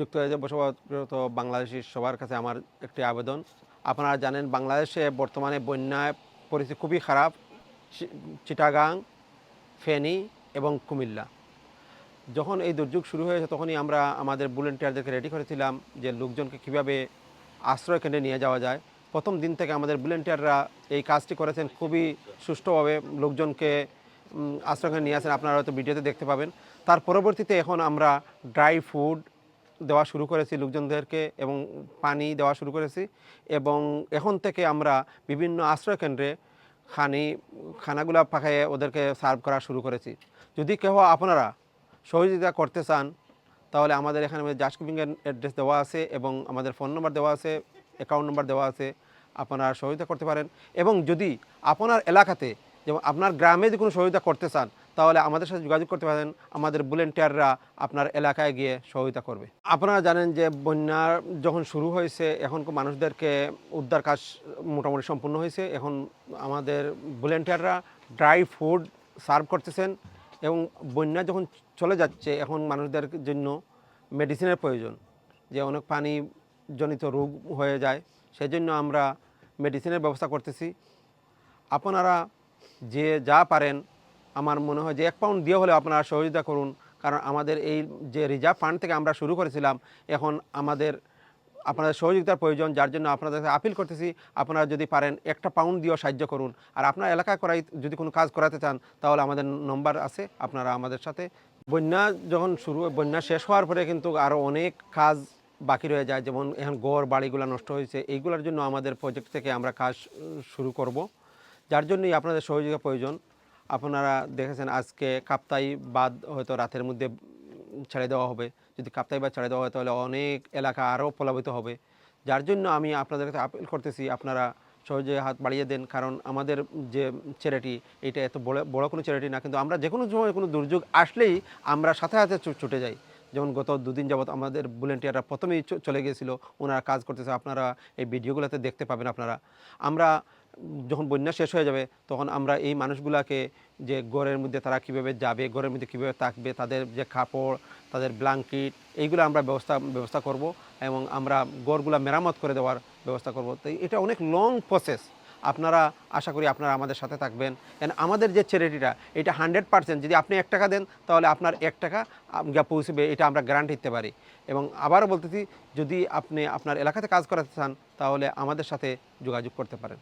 যুক্তরাজ্যে বসবাসরত বাংলাদেশি সবার কাছে আমার একটি আবেদন। আপনারা জানেন বাংলাদেশে বর্তমানে বন্যায় পরিস্থিতি খুবই খারাপ। চিটাগাং, ফেনী এবং কুমিল্লা। যখন এই দুর্যোগ শুরু হয়েছে তখনই আমরা আমাদের ভলেন্টিয়ারদেরকে রেডি করেছিলাম যে লোকজনকে কীভাবে আশ্রয় কেন্দ্রে নিয়ে যাওয়া যায়। প্রথম দিন থেকে আমাদের ভলেন্টিয়াররা এই কাজটি করেছেন খুবই সুষ্ঠুভাবে। লোকজনকে আশ্রয় নিয়ে আসেন। আপনারা হয়তো ভিডিওতে দেখতে পাবেন। তার পরবর্তীতে এখন আমরা ড্রাই ফুড দেওয়া শুরু করেছি লোকজনদেরকে এবং পানি দেওয়া শুরু করেছি এবং এখন থেকে আমরা বিভিন্ন আশ্রয় কেন্দ্রে খানি, খানাগুলা পাকাইয়ে ওদেরকে সার্ভ করা শুরু করেছি। যদি কেউ আপনারা সহযোগিতা করতে চান, তাহলে আমাদের এখানে কুকিংয়ের অ্যাড্রেস দেওয়া আছে এবং আমাদের ফোন নম্বর দেওয়া আছে অ্যাকাউন্ট নম্বর দেওয়া আছে, আপনারা সহযোগিতা করতে পারেন। এবং যদি আপনার এলাকাতে, যেমন আপনার গ্রামে যদি কোনো সহযোগিতা করতে চান তাহলে আমাদের সাথে যোগাযোগ করতে পারেন। আমাদের ভলেন্টিয়াররা আপনার এলাকায় গিয়ে সহযোগিতা করবে। আপনারা জানেন যে বন্যার যখন শুরু হয়েছে, এখন মানুষদেরকে উদ্ধার কাজ মোটামুটি সম্পূর্ণ হয়েছে। এখন আমাদের ভলেন্টিয়াররা ড্রাই ফুড সার্ভ করতেছেন এবং বন্যা যখন চলে যাচ্ছে, এখন মানুষদের জন্য মেডিসিনের প্রয়োজন। যে অনেক পানি জনিত রোগ হয়ে যায়, সেজন্য আমরা মেডিসিনের ব্যবস্থা করতেছি। আপনারা যে যা পারেন আমার মনে হয় যে এক পাউন্ড দিয়ে হলে আপনারা সহযোগিতা করুন। কারণ আমাদের এই যে রিজার্ভ ফান্ড থেকে আমরা শুরু করেছিলাম, এখন আমাদের, আপনাদের সহযোগিতার প্রয়োজন, যার জন্য আপনাদের আপিল করতেছি। আপনারা যদি পারেন, একটা পাউন্ড দিয়েও সাহায্য করুন। আর আপনার এলাকায় করাই, যদি কোনো কাজ করাতে চান, তাহলে আমাদের নম্বর আছে। আপনারা আমাদের সাথে, বন্যা যখন শুরু, বন্যা শেষ হওয়ার পরে কিন্তু আরও অনেক কাজ বাকি রয়ে যায়। যেমন এখন গড়, বাড়িগুলো নষ্ট হয়েছে, এইগুলোর জন্য আমাদের প্রজেক্ট থেকে আমরা কাজ শুরু করব। যার জন্যই আপনাদের সহযোগিতা প্রয়োজন। আপনারা দেখেছেন আজকে কাপ্তাই বাদ হয়তো রাতের মধ্যে ছেড়ে দেওয়া হবে। যদি কাপ্তাই বাদ ছেড়ে দেওয়া হয় তাহলে অনেক এলাকা আরও প্লাবিত হবে। যার জন্য আমি আপনাদের কাছে আপিল করতেছি, আপনারা সহজে হাত বাড়িয়ে দেন। কারণ আমাদের যে চ্যারিটি এটা এত বড় বড় কোনো চ্যারিটি না, কিন্তু আমরা যে কোনো সময় কোনো দুর্যোগ আসলেই আমরা সাথে সাথে ছুটে যাই। যেমন গত দুদিন যাবৎ আমাদের ভলেন্টিয়াররা প্রথমেই চলে গিয়েছিল, ওনারা কাজ করতেছে, আপনারা এই ভিডিওগুলোতে দেখতে পাবেন আপনারা। আমরা যখন বন্যা শেষ হয়ে যাবে, তখন আমরা এই মানুষগুলাকে যে ঘরের মধ্যে তারা কীভাবে যাবে, ঘরের মধ্যে কীভাবে থাকবে, তাদের যে কাপড়, তাদের ব্ল্যাঙ্কেট এইগুলো আমরা ব্যবস্থা ব্যবস্থা করব এবং আমরা গড়গুলা মেরামত করে দেওয়ার ব্যবস্থা করব। তো এটা অনেক লং প্রসেস আপনারা, আশা করি আপনারা আমাদের সাথে থাকবেন। এন্ড আমাদের যে চ্যারিটিটা এটা হান্ড্রেড পার্সেন্ট যদি আপনি এক টাকা দেন, তাহলে আপনার এক টাকা পৌঁছবে, এটা আমরা গ্যারান্টি দিতে পারি। এবং আবারও বলতেছি, যদি আপনি আপনার এলাকাতে কাজ করাতে চান, তাহলে আমাদের সাথে যোগাযোগ করতে পারেন।